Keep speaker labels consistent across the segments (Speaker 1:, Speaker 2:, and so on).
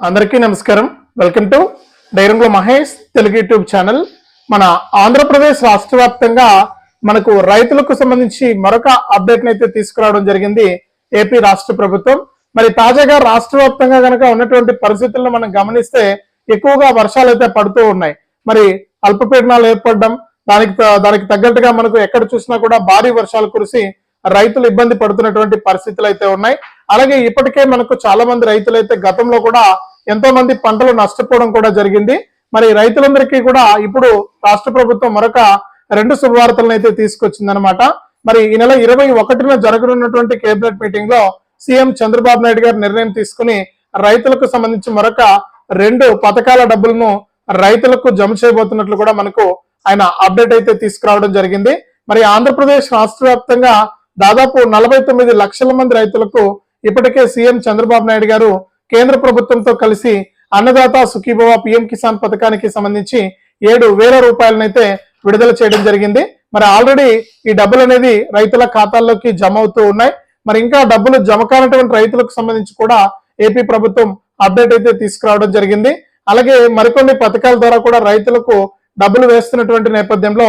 Speaker 1: అందరికీ నమస్కారం. Welcome to డైరంగుల Mahesh Telugu YouTube channel. మన ఆంధ్రప్రదేశ్ రాష్ట్ర వ్యాప్తంగా మనకు రైతులకు సంబంధించి మరొక అప్డేట్ని అయితే తీసుకురావడం జరిగింది ఏపీ రాష్ట్ర ప్రభుత్వం. మరి తాజాగా రాష్ట్ర వ్యాప్తంగా కనుక ఉన్నటువంటి పరిస్థితులను మనం గమనిస్తే ఎక్కువగా వర్షాలు అయితే పడుతూ ఉన్నాయి. మరి అల్పపీడనాలు ఏర్పడడం దానికి త- దానికి తగ్గట్టుగా మనకు ఎక్కడ చూసినా కూడా భారీ వర్షాలు కురిసి రైతులు ఇబ్బంది పడుతున్నటువంటి పరిస్థితులు అయితే ఉన్నాయి. అలాగే ఇప్పటికే మనకు చాలా మంది రైతులు అయితే గతంలో కూడా ఎంతో మంది పంటలు నష్టపోవడం కూడా జరిగింది. మరి రైతులందరికీ కూడా ఇప్పుడు రాష్ట్ర ప్రభుత్వం మరొక రెండు శుభవార్తలను అయితే తీసుకొచ్చిందనమాట మరి ఈ నెల ఇరవై ఒకటిన జరగనున్నటువంటి కేబినెట్ మీటింగ్లో సీఎం చంద్రబాబు నాయుడు గారు నిర్ణయం తీసుకుని రైతులకు సంబంధించి మరొక రెండు పథకాల డబ్బులను రైతులకు జమ చేయబోతున్నట్లు కూడా మనకు ఆయన అప్డేట్ అయితే తీసుకురావడం జరిగింది. మరి ఆంధ్రప్రదేశ్ రాష్ట్ర వ్యాప్తంగా దాదాపు నలభై తొమ్మిది లక్షల మంది రైతులకు ఇప్పటికే సీఎం చంద్రబాబు నాయుడు గారు కేంద్ర ప్రభుత్వంతో కలిసి అన్నదాత సుఖీభవ పిఎం కిసాన్ పథకానికి సంబంధించి ఏడు వేల రూపాయలనైతే విడుదల చేయడం జరిగింది. మరి ఆల్రెడీ ఈ డబ్బులు అనేది రైతుల ఖాతాల్లోకి జమ అవుతూ ఉన్నాయి. మరి ఇంకా డబ్బులు జమ కానటువంటి రైతులకు సంబంధించి కూడా ఏపీ ప్రభుత్వం అప్డేట్ అయితే తీసుకురావడం జరిగింది. అలాగే మరికొన్ని పథకాల ద్వారా కూడా రైతులకు డబ్బులు వేస్తున్నటువంటి నేపథ్యంలో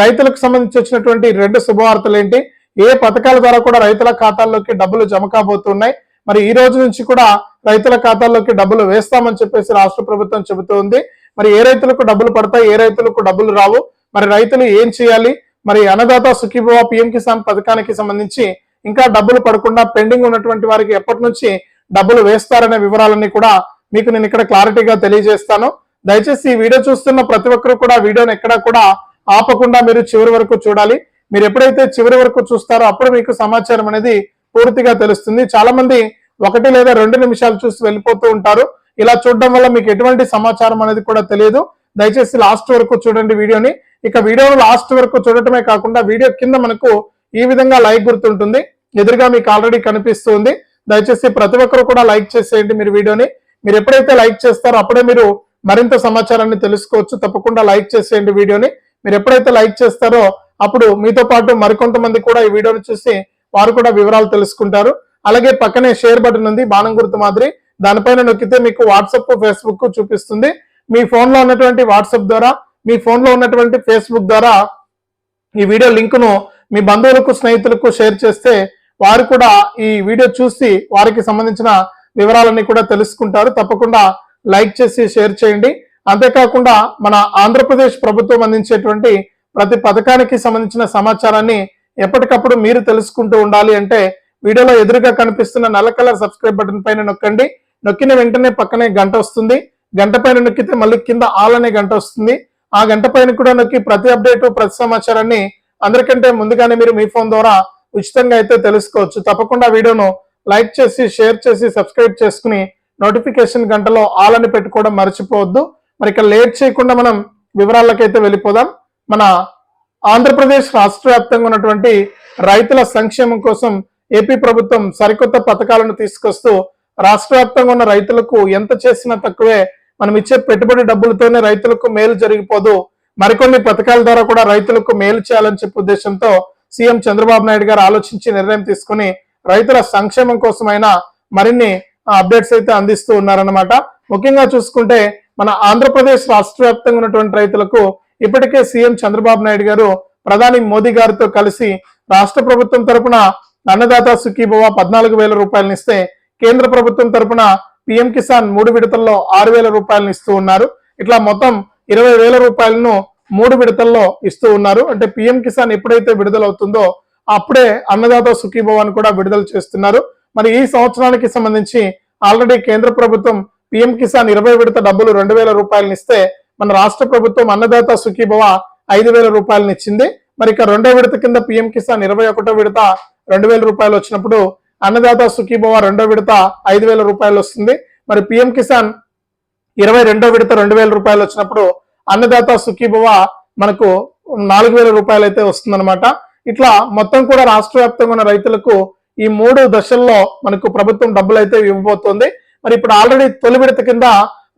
Speaker 1: రైతులకు సంబంధించి వచ్చినటువంటి రెండు శుభవార్తలు ఏంటి? ఏ పథకాల ద్వారా కూడా రైతుల ఖాతాల్లోకి డబ్బులు జమ కాబోతున్నాయి? మరి ఈ రోజు నుంచి కూడా రైతుల ఖాతాల్లోకి డబ్బులు వేస్తామని చెప్పేసి రాష్ట్ర ప్రభుత్వం చెబుతూ ఉంది మరి ఏ రైతులకు డబ్బులు పడతాయి ఏ రైతులకు డబ్బులు రావు? మరి రైతులు ఏం చేయాలి? మరి అన్నదాత సుఖీభవ పిఎం కిసాన్ పథకానికి సంబంధించి ఇంకా డబ్బులు పడకుండా పెండింగ్ ఉన్నటువంటి వారికి ఎప్పటి నుంచి డబ్బులు వేస్తారనే వివరాలన్నీ కూడా మీకు నేను ఇక్కడ క్లారిటీగా తెలియజేస్తాను. దయచేసి ఈ వీడియో చూస్తున్న ప్రతి ఒక్కరు కూడా వీడియోని ఎక్కడా కూడా ఆపకుండా మీరు చివరి వరకు చూడాలి. మీరు ఎప్పుడైతే చివరి వరకు చూస్తారో అప్పుడు మీకు సమాచారం అనేది పూర్తిగా తెలుస్తుంది. చాలా మంది ఒకటి లేదా రెండు నిమిషాలు చూసి వెళ్ళిపోతూ ఉంటారు. ఇలా చూడడం వల్ల మీకు ఎటువంటి సమాచారం అనేది కూడా తెలియదు. దయచేసి లాస్ట్ వరకు చూడండి వీడియోని. ఇక వీడియోను లాస్ట్ వరకు చూడటమే కాకుండా వీడియో కింద మనకు ఈ విధంగా లైక్ గుర్తుంటుంది. ఎదురుగా మీకు ఆల్రెడీ కనిపిస్తుంది. దయచేసి ప్రతి ఒక్కరు కూడా లైక్ చేసేయండి మీరు వీడియోని. మీరు ఎప్పుడైతే లైక్ చేస్తారో అప్పుడే మీరు మరింత సమాచారాన్ని తెలుసుకోవచ్చు. తప్పకుండా లైక్ చేసేయండి వీడియోని. మీరు ఎప్పుడైతే లైక్ చేస్తారో అప్పుడు మీతో పాటు మరికొంతమంది కూడా ఈ వీడియోని చూసి వారు కూడా వివరాలు తెలుసుకుంటారు. అలాగే పక్కనే షేర్ బటన్ ఉంది బాణం గుర్తు మాదిరి. దానిపైన నొక్కితే మీకు వాట్సప్ ఫేస్బుక్ చూపిస్తుంది. మీ ఫోన్లో ఉన్నటువంటి వాట్సాప్ ద్వారా మీ ఫోన్లో ఉన్నటువంటి ఫేస్బుక్ ద్వారా ఈ వీడియో లింకును మీ బంధువులకు స్నేహితులకు షేర్ చేస్తే వారు కూడా ఈ వీడియో చూసి వారికి సంబంధించిన వివరాలన్నీ కూడా తెలుసుకుంటారు. తప్పకుండా లైక్ చేసి షేర్ చేయండి. అంతేకాకుండా మన ఆంధ్రప్రదేశ్ ప్రభుత్వం అందించేటువంటి ప్రతి పథకానికి సంబంధించిన సమాచారాన్ని ఎప్పటికప్పుడు మీరు తెలుసుకుంటూ ఉండాలి అంటే వీడియోలో ఎదురుగా కనిపిస్తున్న నల్ల కలర్ సబ్స్క్రైబ్ బటన్ పైన నొక్కండి. నొక్కిన వెంటనే పక్కనే గంట వస్తుంది. గంట పైన నొక్కితే మళ్ళీ కింద ఆల్ అనే గంట వస్తుంది. ఆ గంట పైన కూడా నొక్కి ప్రతి అప్డేట్ ప్రతి సమాచారాన్ని అందరికంటే ముందుగానే మీరు మీ ఫోన్ ద్వారా ఉచితంగా అయితే తెలుసుకోవచ్చు. తప్పకుండా వీడియోను లైక్ చేసి షేర్ చేసి సబ్స్క్రైబ్ చేసుకుని నోటిఫికేషన్ గంటలో ఆల్ అని పెట్టుకోవడం మర్చిపోవద్దు. మరి ఇక లేట్ చేయకుండా మనం వివరాలకైతే వెళ్ళిపోదాం. మన ఆంధ్రప్రదేశ్ రాష్ట్ర వ్యాప్తంగా ఉన్నటువంటి రైతుల సంక్షేమం కోసం ఏపీ ప్రభుత్వం సరికొత్త పథకాలను తీసుకొస్తూ రాష్ట్ర వ్యాప్తంగా ఉన్న రైతులకు ఎంత చేసినా తక్కువే. మనం ఇచ్చే పెట్టుబడి డబ్బులతోనే రైతులకు మేలు జరిగిపోదు. మరికొన్ని పథకాల ద్వారా కూడా రైతులకు మేలు చేయాలని చెప్పే ఉద్దేశంతో సీఎం చంద్రబాబు నాయుడు గారు ఆలోచించి నిర్ణయం తీసుకుని రైతుల సంక్షేమం కోసమైనా మరిన్ని అప్డేట్స్ అయితే అందిస్తూ ఉన్నారన్నమాట. ముఖ్యంగా చూసుకుంటే మన ఆంధ్రప్రదేశ్ రాష్ట్ర వ్యాప్తంగా ఉన్నటువంటి రైతులకు ఇప్పటికే సీఎం చంద్రబాబు నాయుడు గారు ప్రధాని మోదీ గారితో కలిసి రాష్ట్ర ప్రభుత్వం తరపున అన్నదాత సుఖీభవ పద్నాలుగు వేల రూపాయలను ఇస్తే కేంద్ర ప్రభుత్వం తరపున పిఎం కిసాన్ మూడు విడతల్లో ఆరు వేల రూపాయలను ఇస్తూ ఉన్నారు. ఇట్లా మొత్తం ఇరవై వేల రూపాయలను మూడు విడతల్లో ఇస్తూ ఉన్నారు. అంటే పిఎం కిసాన్ ఎప్పుడైతే విడుదలవుతుందో అప్పుడే అన్నదాత సుఖీభవాన్ని కూడా విడుదల చేస్తున్నారు. మరి ఈ సంవత్సరానికి సంబంధించి ఆల్రెడీ కేంద్ర ప్రభుత్వం పిఎం కిసాన్ ఇరవై విడత డబ్బులు రెండు వేల రూపాయలను ఇస్తే మన రాష్ట్ర ప్రభుత్వం అన్నదాత సుఖీభవ ఐదు వేల రూపాయలను ఇచ్చింది. మరి ఇక రెండో విడత కింద పిఎం కిసాన్ ఇరవై ఒకటో విడత రెండు వేల రూపాయలు వచ్చినప్పుడు అన్నదాత సుఖీభవ రెండో విడత ఐదు వేల రూపాయలు వస్తుంది. మరి పిఎం కిసాన్ ఇరవై రెండో విడత రెండు వేల రూపాయలు వచ్చినప్పుడు అన్నదాత సుఖీభవ మనకు నాలుగు వేల రూపాయలు అయితే వస్తుందన్నమాట. ఇట్లా మొత్తం కూడా రాష్ట్ర వ్యాప్తంగా ఉన్న రైతులకు ఈ మూడు దశల్లో మనకు ప్రభుత్వం డబ్బులు అయితే ఇవ్వబోతోంది. మరి ఇప్పుడు ఆల్రెడీ తొలి విడత కింద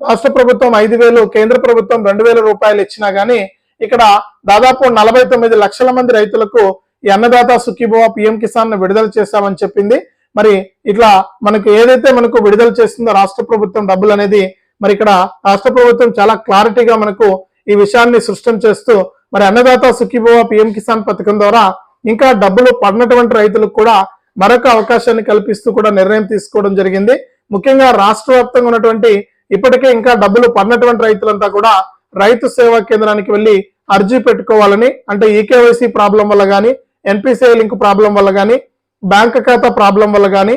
Speaker 1: రాష్ట్ర ప్రభుత్వం ఐదు వేలు కేంద్ర ప్రభుత్వం రెండు వేల రూపాయలు ఇచ్చినా గానీ ఇక్కడ దాదాపు నలభై తొమ్మిది లక్షల మంది రైతులకు ఈ అన్నదాత సుఖీభవ పిఎం కిసాన్ను విడుదల చేశామని చెప్పింది. మరి ఇట్లా మనకు ఏదైతే మనకు విడుదల చేస్తుందో రాష్ట్ర ప్రభుత్వం డబ్బులు అనేది మరి ఇక్కడ రాష్ట్ర ప్రభుత్వం చాలా క్లారిటీగా మనకు ఈ విషయాన్ని సృష్టం చేస్తూ మరి అన్నదాత సుఖీభవ పిఎం కిసాన్ పథకం ద్వారా ఇంకా డబ్బులు పడినటువంటి రైతులకు కూడా మరొక అవకాశాన్ని కల్పిస్తూ కూడా నిర్ణయం తీసుకోవడం జరిగింది. ముఖ్యంగా రాష్ట్ర వ్యాప్తంగా ఉన్నటువంటి ఇప్పటికే ఇంకా డబ్బులు పడినటువంటి రైతులంతా కూడా రైతు సేవా కేంద్రానికి వెళ్ళి అర్జీ పెట్టుకోవాలని అంటే ఈకేవైసీ ప్రాబ్లం వల్ల కానీ ఎన్పిసిఐ లింక్ ప్రాబ్లం వల్ల కానీ బ్యాంక్ ఖాతా ప్రాబ్లం వల్ల కానీ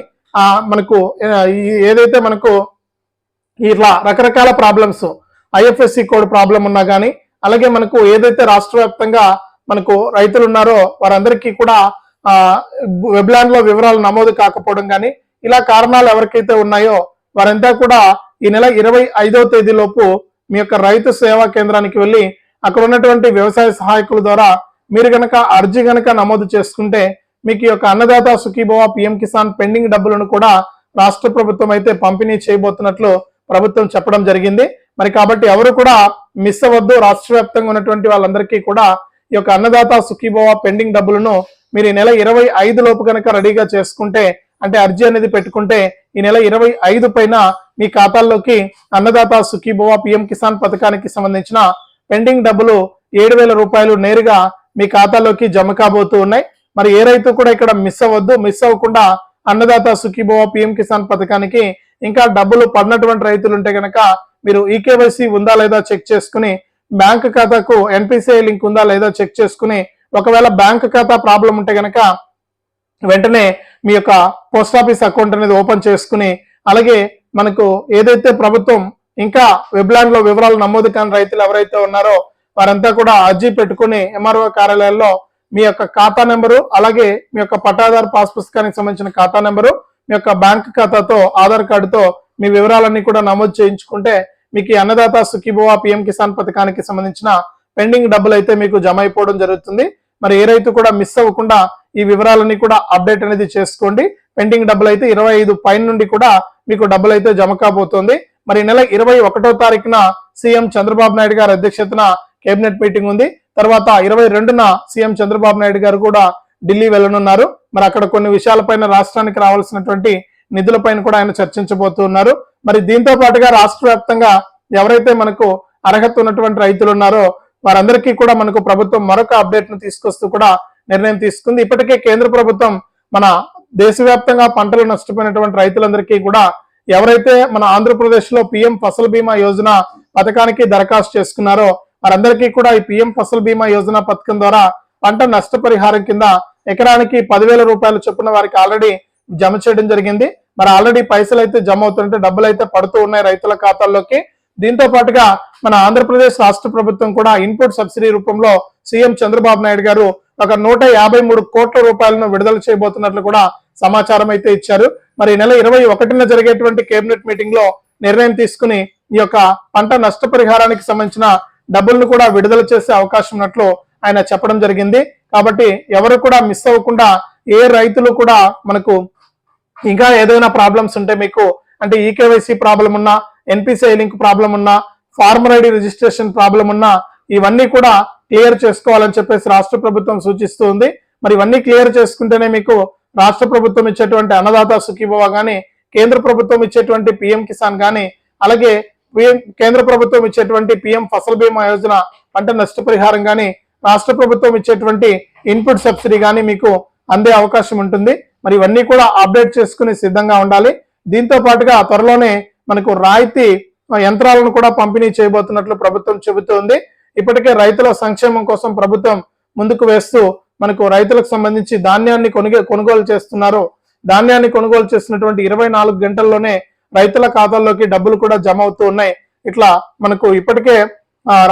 Speaker 1: మనకు ఏదైతే మనకు ఇట్లా రకరకాల ప్రాబ్లమ్స్ ఐఎఫ్ఎస్సి కోడ్ ప్రాబ్లం ఉన్నా కానీ అలాగే మనకు ఏదైతే రాష్ట్ర వ్యాప్తంగా మనకు రైతులు ఉన్నారో వారందరికీ కూడా వెబ్లాండ్లో వివరాలు నమోదు కాకపోవడం కానీ ఇలా కారణాలు ఎవరికైతే ఉన్నాయో వారంతా కూడా ఈ నెల ఇరవై ఐదవ తేదీలోపు మీ యొక్క రైతు సేవా కేంద్రానికి వెళ్ళి అక్కడ ఉన్నటువంటి వ్యవసాయ సహాయకుల ద్వారా మీరు గనక అర్జీ గనక నమోదు చేసుకుంటే మీకు ఈ యొక్క అన్నదాత సుఖీభవ పిఎం కిసాన్ పెండింగ్ డబ్బులను కూడా రాష్ట్ర ప్రభుత్వం అయితే పంపిణీ చేయబోతున్నట్లు ప్రభుత్వం చెప్పడం జరిగింది. మరి కాబట్టి ఎవరు కూడా మిస్ అవ్వద్దు. రాష్ట్ర వ్యాప్తంగా ఉన్నటువంటి వాళ్ళందరికీ కూడా ఈ యొక్క అన్నదాత సుఖీభవ పెండింగ్ డబ్బులను మీరు ఈ నెల ఇరవై ఐదు లోపు కనుక రెడీగా చేసుకుంటే అంటే అర్జీ అనేది పెట్టుకుంటే ఈ నెల ఇరవై ఐదు పైన మీ ఖాతాల్లోకి అన్నదాత సుఖీభవ పిఎం కిసాన్ పథకానికి సంబంధించిన పెండింగ్ డబ్బులు ఏడు వేల రూపాయలు నేరుగా మీ ఖాతాలోకి జమ కాబోతూ ఉన్నాయి. మరి ఏ రైతు కూడా ఇక్కడ మిస్ అవ్వద్దు. మిస్ అవ్వకుండా అన్నదాత సుఖీభవ పిఎం కిసాన్ పథకానికి ఇంకా డబ్బులు పడినటువంటి రైతులు ఉంటే కనుక మీరు ఈకేవైసీ ఉందా లేదా చెక్ చేసుకుని బ్యాంక్ ఖాతాకు ఎన్పిసిఐ లింక్ ఉందా లేదా చెక్ చేసుకుని ఒకవేళ బ్యాంక్ ఖాతా ప్రాబ్లం ఉంటే కనుక వెంటనే మీ యొక్క పోస్ట్ ఆఫీస్ అకౌంట్ అనేది ఓపెన్ చేసుకుని అలాగే మనకు ఏదైతే ప్రభుత్వం ఇంకా వెబ్లాండ్లో వివరాలు నమోదు కాని రైతులు ఎవరైతే ఉన్నారో వారంతా కూడా అర్జీ పెట్టుకుని ఎంఆర్ఓ కార్యాలయాల్లో మీ యొక్క ఖాతా నెంబరు అలాగే మీ యొక్క పట్టాదారు పాస్ పుస్తకానికి సంబంధించిన ఖాతా నెంబరు మీ యొక్క బ్యాంక్ ఖాతాతో ఆధార్ కార్డుతో మీ వివరాలన్నీ కూడా నమోదు చేయించుకుంటే మీకు అన్నదాత సుఖీభవ పిఎం కిసాన్ పథకానికి సంబంధించిన పెండింగ్ డబ్బులు అయితే మీకు జమ అయిపోవడం జరుగుతుంది. మరి ఏ రైతు కూడా మిస్ అవ్వకుండా ఈ వివరాలన్నీ కూడా అప్డేట్ అనేది చేసుకోండి. పెండింగ్ డబ్బులు అయితే ఇరవై ఐదు పైన నుండి కూడా మీకు డబ్బులు అయితే జమ కాబోతోంది. మరి ఈ నెల ఇరవై ఒకటో తారీఖున సీఎం చంద్రబాబు నాయుడు గారి అధ్యక్షతన కేబినెట్ మీటింగ్ ఉంది. తర్వాత ఇరవై రెండున సీఎం చంద్రబాబు నాయుడు గారు కూడా ఢిల్లీ వెళ్ళనున్నారు. మరి అక్కడ కొన్ని విషయాలపైన రాష్ట్రానికి రావాల్సినటువంటి నిధులపైన కూడా ఆయన చర్చించబోతున్నారు. మరి దీంతో పాటుగా రాష్ట్ర వ్యాప్తంగా ఎవరైతే మనకు అర్హత ఉన్నటువంటి రైతులు ఉన్నారో వారందరికీ కూడా మనకు ప్రభుత్వం మరొక అప్డేట్ను తీసుకొస్తూ కూడా నిర్ణయం తీసుకుంది. ఇప్పటికే కేంద్ర ప్రభుత్వం మన దేశవ్యాప్తంగా పంటలు నష్టపోయినటువంటి రైతులందరికీ కూడా ఎవరైతే మన ఆంధ్రప్రదేశ్లో పిఎం ఫసల్ బీమా యోజన పథకానికి దరఖాస్తు చేసుకున్నారో వారందరికీ కూడా ఈ పిఎం ఫసల్ బీమా యోజన పథకం ద్వారా పంట నష్టపరిహారం కింద ఎకరానికి పదివేల రూపాయలు చొప్పున వారికి ఆల్రెడీ జమ చేయడం జరిగింది. మరి ఆల్రెడీ పైసలు అయితే జమ అవుతుంటే డబ్బులు అయితే పడుతూ ఉన్నాయి రైతుల ఖాతాల్లోకి. దీంతో పాటుగా మన ఆంధ్రప్రదేశ్ రాష్ట్ర ప్రభుత్వం కూడా ఇన్పుట్ సబ్సిడీ రూపంలో సీఎం చంద్రబాబు నాయుడు గారు ఒక నూట యాభై మూడు కోట్ల రూపాయలను విడుదల చేయబోతున్నట్లు కూడా సమాచారం అయితే ఇచ్చారు. మరి ఈ నెల ఇరవై ఒకటిన జరిగేటువంటి కేబినెట్ మీటింగ్లో నిర్ణయం తీసుకుని ఈ యొక్క పంట నష్టపరిహారానికి సంబంధించిన డబ్బులను కూడా విడుదల చేసే అవకాశం ఉన్నట్లు ఆయన చెప్పడం జరిగింది. కాబట్టి ఎవరు కూడా మిస్ అవ్వకుండా ఏ రైతులు కూడా మనకు ఇంకా ఏదైనా ప్రాబ్లమ్స్ ఉంటే మీకు అంటే ఈకేవైసీ ప్రాబ్లం ఉన్నా ఎన్పిసిఐ లింక్ ప్రాబ్లం ఉన్నా ఫార్మర్ ఐడి రిజిస్ట్రేషన్ ప్రాబ్లం ఉన్నా ఇవన్నీ కూడా క్లియర్ చేసుకోవాలని చెప్పేసి రాష్ట్ర ప్రభుత్వం సూచిస్తుంది మరి ఇవన్నీ క్లియర్ చేసుకుంటేనే మీకు రాష్ట్ర ప్రభుత్వం ఇచ్చేటువంటి అన్నదాత సుఖీభవ గానీ కేంద్ర ప్రభుత్వం ఇచ్చేటువంటి పిఎం కిసాన్ గానీ అలాగే కేంద్ర ప్రభుత్వం ఇచ్చేటువంటి పిఎం ఫసల్ బీమా యోజన పంట నష్టపరిహారం కానీ రాష్ట్ర ప్రభుత్వం ఇచ్చేటువంటి ఇన్పుట్ సబ్సిడీ కానీ మీకు అందే అవకాశం ఉంటుంది. మరి ఇవన్నీ కూడా అప్డేట్ చేసుకుని సిద్ధంగా ఉండాలి. దీంతో పాటుగా త్వరలోనే మనకు రాయితీ యంత్రాలను కూడా పంపిణీ చేయబోతున్నట్లు ప్రభుత్వం చెబుతోంది. ఇప్పటికే రైతుల సంక్షేమం కోసం ప్రభుత్వం ముందుకు వేస్తూ మనకు రైతులకు సంబంధించి ధాన్యాన్ని కొనుగో కొనుగోలు చేస్తున్నారు. ధాన్యాన్ని కొనుగోలు చేసినటువంటి ఇరవై నాలుగు గంటల్లోనే రైతుల ఖాతాల్లోకి డబ్బులు కూడా జమ అవుతూ ఉన్నాయి. ఇట్లా మనకు ఇప్పటికే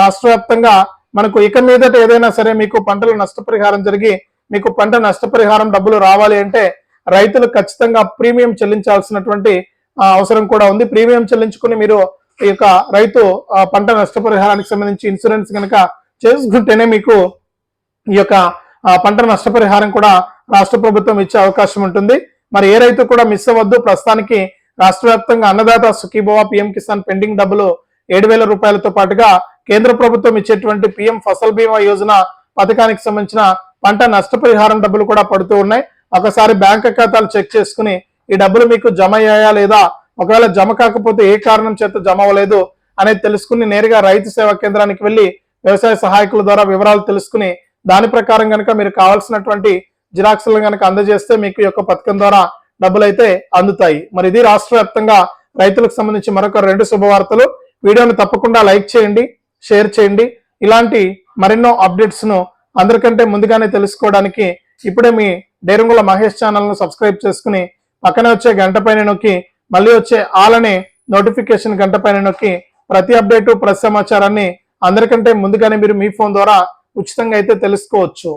Speaker 1: రాష్ట్ర వ్యాప్తంగా మనకు ఇక మీదట ఏదైనా సరే మీకు పంటల నష్టపరిహారం జరిగి మీకు పంట నష్టపరిహారం డబ్బులు రావాలి అంటే రైతులు ఖచ్చితంగా ప్రీమియం చెల్లించాల్సినటువంటి అవసరం కూడా ఉంది. ప్రీమియం చెల్లించుకుని మీరు ఈ యొక్క రైతు పంట నష్టపరిహారానికి సంబంధించి ఇన్సూరెన్స్ కనుక చేసుకుంటేనే మీకు ఈ యొక్క పంట నష్టపరిహారం కూడా రాష్ట్ర ప్రభుత్వం ఇచ్చే అవకాశం ఉంటుంది. మరి ఏ రైతు కూడా మిస్ అవ్వద్దు. ప్రస్తుతానికి రాష్ట్ర వ్యాప్తంగా అన్నదాత సుఖీభవ పిఎం కిసాన్ పెండింగ్ డబ్బులు ఏడు వేల రూపాయలతో పాటుగా కేంద్ర ప్రభుత్వం ఇచ్చేటువంటి పిఎం ఫసల్ బీమా యోజన పథకానికి సంబంధించిన పంట నష్టపరిహారం డబ్బులు కూడా పడుతూ ఉన్నాయి. ఒకసారి బ్యాంక్ ఖాతాలు చెక్ చేసుకుని ఈ డబ్బులు మీకు జమ అయ్యాయా లేదా? ఒకవేళ జమ కాకపోతే ఏ కారణం చేత జమ అవ్వలేదు అనేది తెలుసుకుని నేరుగా రైతు సేవా కేంద్రానికి వెళ్ళి వ్యవసాయ సహాయకుల ద్వారా వివరాలు తెలుసుకుని దాని ప్రకారం కనుక మీరు కావాల్సినటువంటి జిరాక్స్లను కనుక అందజేస్తే మీకు ఈ యొక్క పథకం ద్వారా డబ్బులు అయితే అందుతాయి. మరి ఇది రాష్ట్ర వ్యాప్తంగా రైతులకు సంబంధించి మరొక రెండు శుభవార్తలు. వీడియోని తప్పకుండా లైక్ చేయండి షేర్ చేయండి. ఇలాంటి మరెన్నో అప్డేట్స్ను అందరికంటే ముందుగానే తెలుసుకోవడానికి ఇప్పుడే మీ డేరంగుల మహేష్ ఛానల్ను సబ్స్క్రైబ్ చేసుకుని పక్కనే వచ్చే గంట పైన నొక్కి మళ్ళీ వచ్చే ఆలనే నోటిఫికేషన్ గంట పైన నొక్కి ప్రతి అప్డేటు ప్రతి సమాచారాన్ని అందరికంటే ముందుగానే మీరు మీ ఫోన్ ద్వారా ఉచితంగా అయితే తెలుసుకోవచ్చు.